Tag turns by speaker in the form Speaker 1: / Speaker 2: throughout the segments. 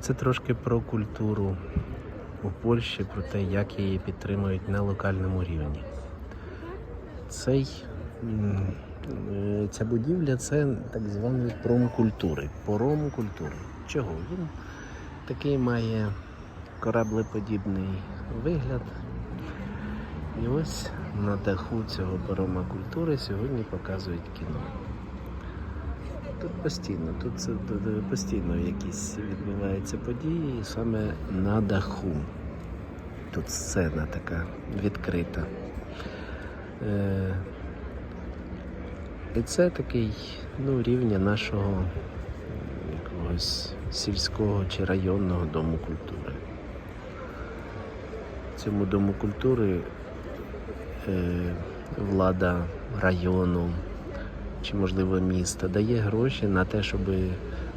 Speaker 1: Це трошки про культуру у Польщі, про те, як її підтримують на локальному рівні. Цей, е, ця будівля це так званий пром культури. Пором культури. Чого? Він такий має кораблеподібний вигляд. І ось на даху цього парома культури сьогодні показують кіно. Тут постійно, тут це постійно якісь відбуваються події, саме на даху. Тут сцена така відкрита. Е, і це такий ну, рівня нашого якогось сільського чи районного дому культури. Цьому дому культури е, влада району чи, можливо, міста дає гроші на те, щоб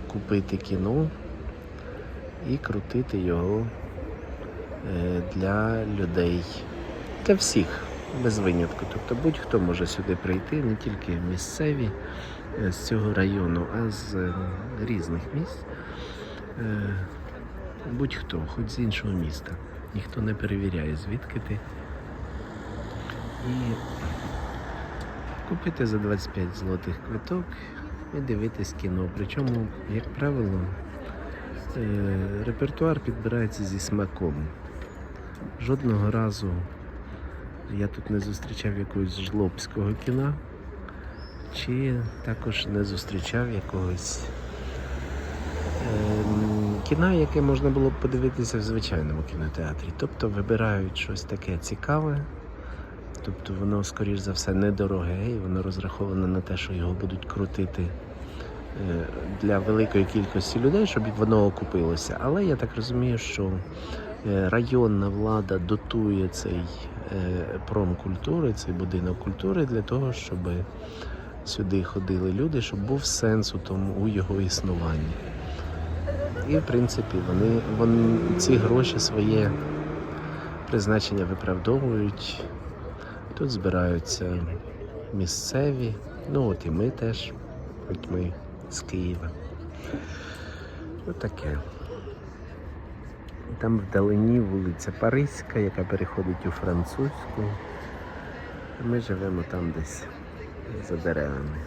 Speaker 1: купити кіно і крутити його е, для людей, для всіх, без винятку. Тобто будь-хто може сюди прийти, не тільки місцеві е, з цього району, а з е, різних місць. Будь-хто, хоч з іншого міста. Ніхто не перевіряє, звідки ти. І купити за 25 злотих квиток і дивитись кіно. Причому, як правило, е, репертуар підбирається зі смаком. Жодного разу я тут не зустрічав якогось жлобського кіна, чи також не зустрічав якогось ем, кіна, яке можна було б подивитися в звичайному кінотеатрі. Тобто вибирають щось таке цікаве. Тобто воно, скоріш за все, недороге і воно розраховане на те, що його будуть крутити е, для великої кількості людей, щоб воно окупилося. Але я так розумію, що е, районна влада дотує цей е, пром культури, цей будинок культури для того, щоб сюди ходили люди, щоб був сенс у тому у його існуванні. І в принципі вони, вони ці гроші своє призначення виправдовують. Тут збираються місцеві, ну от і ми теж, хоч ми з Києва. Отаке. Там вдалині вулиця Паризька, яка переходить у французьку. Ми живемо там десь за деревами.